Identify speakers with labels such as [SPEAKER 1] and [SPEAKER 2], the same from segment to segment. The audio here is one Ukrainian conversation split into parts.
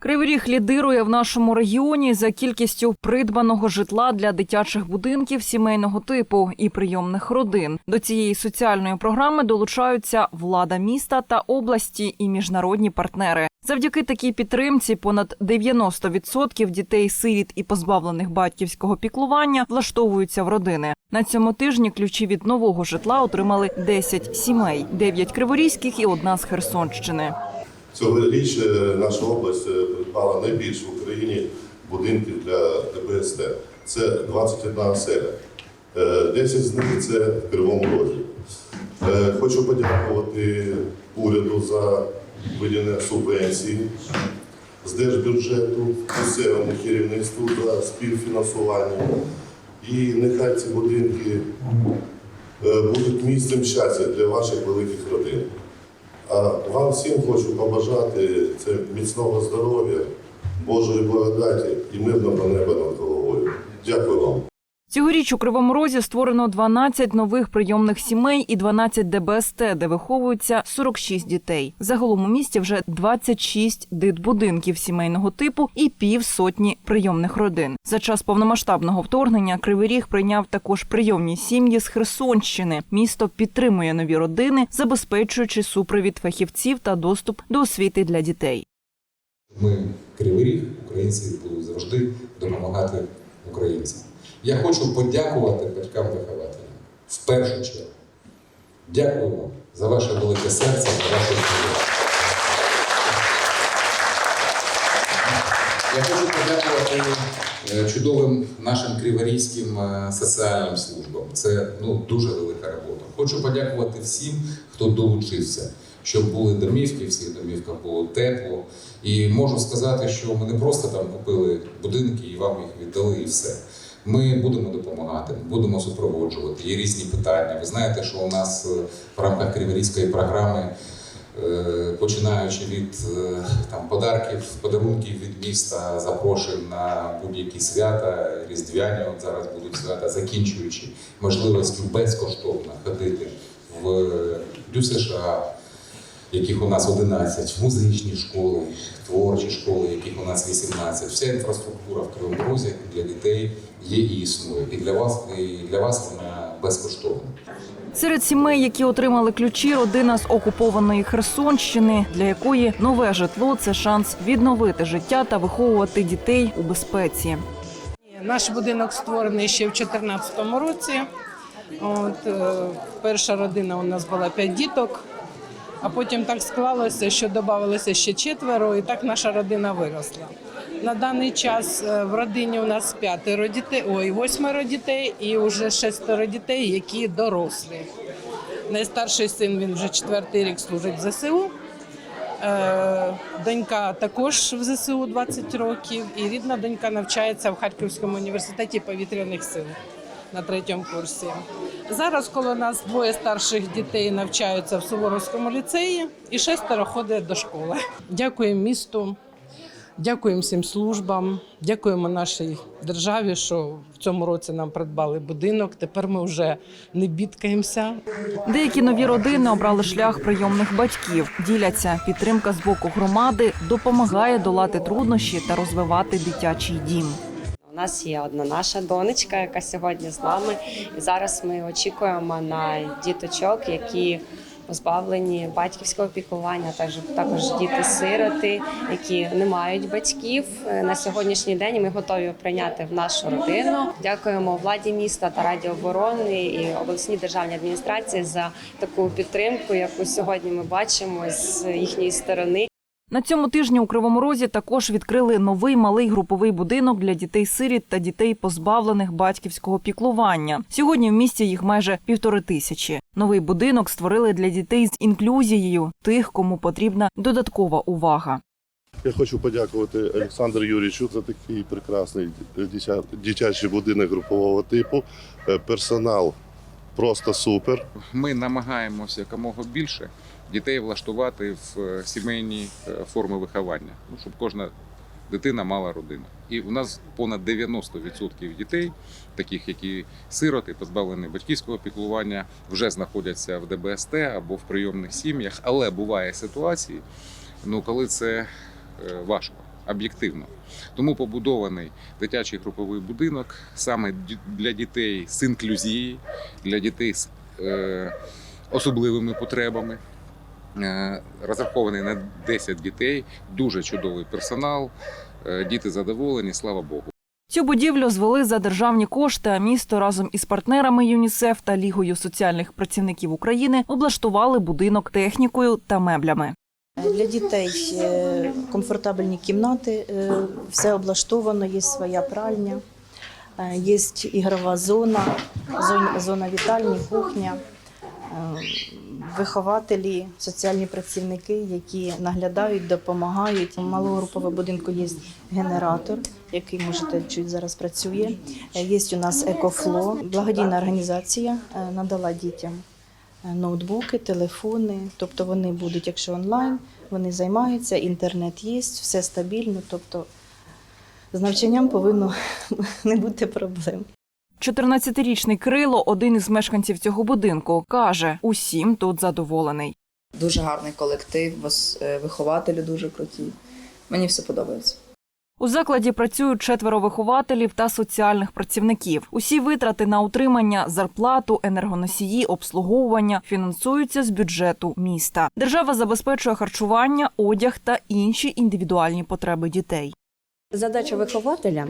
[SPEAKER 1] Кривий Ріг лідирує в нашому регіоні за кількістю придбаного житла для дитячих будинків сімейного типу і прийомних родин. До цієї соціальної програми долучаються влада міста та області і міжнародні партнери. Завдяки такій підтримці понад 90% дітей-сиріт і позбавлених батьківського піклування влаштовуються в родини. На цьому тижні ключі від нового житла отримали 10 сімей, 9 криворізьких і одна з Херсонщини.
[SPEAKER 2] Цьогоріч е, наша область е, придбала найбільше в Україні будинків для ДПСТ. Це 21 оселя. Е, 10 з них це в Кривому Розі. Е, Хочу подякувати уряду за виділення субвенції з держбюджету, місцевому керівництву за співфінансування. І нехай ці будинки е, будуть місцем щастя для ваших великих родин. А вам всім хочу побажати це міцного здоров'я, Божої благодаті і мирного неба над головою. Дякую вам.
[SPEAKER 1] Цьогоріч у Кривому Розі створено 12 нових прийомних сімей і 12 ДБСТ, де виховуються 46 дітей. Загалом у місті вже 26 дитбудинків сімейного типу і півсотні прийомних родин. За час повномасштабного вторгнення Кривий Ріг прийняв також прийомні сім'ї з Херсонщини. Місто підтримує нові родини, забезпечуючи супровід фахівців та доступ до освіти для дітей.
[SPEAKER 3] Ми Кривий Ріг, українці будуть завжди допомагати українцям. Я хочу подякувати батькам-вихователям в першу чергу. Дякую вам за ваше велике серце, за вашу любов. Я хочу подякувати е, чудовим нашим криворізьким е, соціальним службам. Це ну, дуже велика робота. Хочу подякувати всім, хто долучився, щоб були домівки, в всіх домівках було тепло. І можу сказати, що ми не просто там купили будинки і вам їх віддали, і все. Ми будемо допомагати, будемо супроводжувати. Є різні питання. Ви знаєте, що у нас е, в рамках Криворізької програми Е, починаючи від е, там подарків, подарунків від міста, запрошень на будь-які свята, різдвяні от зараз будуть свята, закінчуючи можливістю безкоштовно ходити в ДЮСШ, яких у нас 11, музичні школи, творчі школи, яких у нас 18. Вся інфраструктура в Кривому Розі для дітей є і існує. І для вас, і для вас вона безкоштовна.
[SPEAKER 1] Серед сімей, які отримали ключі, родина з окупованої Херсонщини, для якої нове житло це шанс відновити життя та виховувати дітей у безпеці.
[SPEAKER 4] Наш будинок створений ще в 2014 році. От, е, перша родина у нас була п'ять діток, а потім так склалося, що додавалося ще четверо, і так наша родина виросла. На даний час е, в родині у нас п'ятеро дітей, ой, восьмеро дітей і вже шестеро дітей, які дорослі. Найстарший син він вже четвертий рік служить в ЗСУ. Е, Донька також в ЗСУ 20 років, і рідна донька навчається в Харківському університеті повітряних сил на третьому курсі. Зараз коло нас двоє старших дітей навчаються в Суворовському ліцеї, і шестеро ходить до школи. Дякуємо місту, дякуємо всім службам, дякуємо нашій державі, що в цьому році нам придбали будинок. Тепер ми вже не бідкаємося,
[SPEAKER 1] Деякі нові родини обрали шлях прийомних батьків. Діляться підтримка з боку громади допомагає долати труднощі та розвивати дитячий дім.
[SPEAKER 5] Нас є одна наша донечка, яка сьогодні з нами. І зараз ми очікуємо на діточок, які позбавлені батьківського піклування, також також діти-сироти, які не мають батьків. На сьогоднішній день ми готові прийняти в нашу родину. Дякуємо владі міста та Раді оборони і обласній державній адміністрації за таку підтримку, яку сьогодні ми бачимо з їхньої сторони.
[SPEAKER 1] На цьому тижні у Кривому Розі також відкрили новий малий груповий будинок для дітей-сиріт та дітей, позбавлених батьківського піклування. Сьогодні в місті їх майже півтори тисячі. Новий будинок створили для дітей з інклюзією, тих, кому потрібна додаткова увага.
[SPEAKER 2] Я хочу подякувати Олександру Юрійовичу за такий прекрасний дитячий будинок групового типу. Е, Персонал просто супер.
[SPEAKER 6] Ми намагаємося якомога більше дітей влаштувати в е, сімейні е, форми виховання, ну, щоб кожна дитина мала родину. І у нас понад 90% дітей, таких які сироти, позбавлені батьківського піклування, вже знаходяться в ДБСТ або в прийомних сім'ях. Але буває ситуації, ну коли це е, важко. об'єктивно. Тому побудований дитячий груповий будинок саме для дітей з інклюзією, для дітей з е, особливими потребами. Е, Розрахований на 10 дітей, дуже чудовий персонал. Е, Діти задоволені, слава Богу.
[SPEAKER 1] Цю будівлю звели за державні кошти, а місто разом із партнерами ЮНІСЕФ та Лігою соціальних працівників України облаштували будинок технікою та меблями.
[SPEAKER 7] Для дітей комфортабельні кімнати, е, все облаштовано, є своя пральня, є ігрова зона, зон- зона вітальні, кухня, вихователі, соціальні працівники, які наглядають, допомагають. У малогрупового будинку є генератор, який можете чуть зараз працює. Е, Є у нас екофло, благодійна організація е, надала дітям е, ноутбуки, телефони. Тобто вони будуть, якщо онлайн, вони займаються, інтернет є, все стабільно. Тобто з навчанням повинно не бути проблем.
[SPEAKER 1] 14-річний Крило, один із мешканців цього будинку, каже, усім тут задоволений.
[SPEAKER 8] Дуже гарний колектив, е, вихователі дуже круті. Мені все подобається.
[SPEAKER 1] У закладі працюють четверо вихователів та соціальних працівників. Усі витрати на утримання, зарплату, енергоносії, обслуговування фінансуються з бюджету міста. Держава забезпечує харчування, одяг та інші індивідуальні потреби дітей.
[SPEAKER 9] Задача вихователя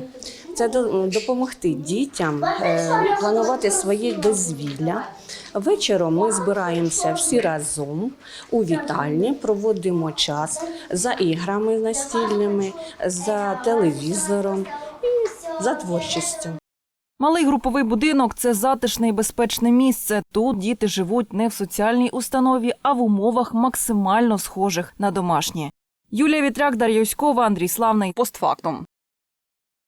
[SPEAKER 9] це допомогти дітям е, планувати своє дозвілля. Вечором ми збираємося всі разом у вітальні, проводимо час за іграми настільними, за телевізором і за творчістю.
[SPEAKER 1] Малий груповий будинок це затишне і безпечне місце. Тут діти живуть не в соціальній установі, а в умовах максимально схожих на домашні. Юлія Вітряк, Дар'я Юськова, Андрій Славний. Постфактум.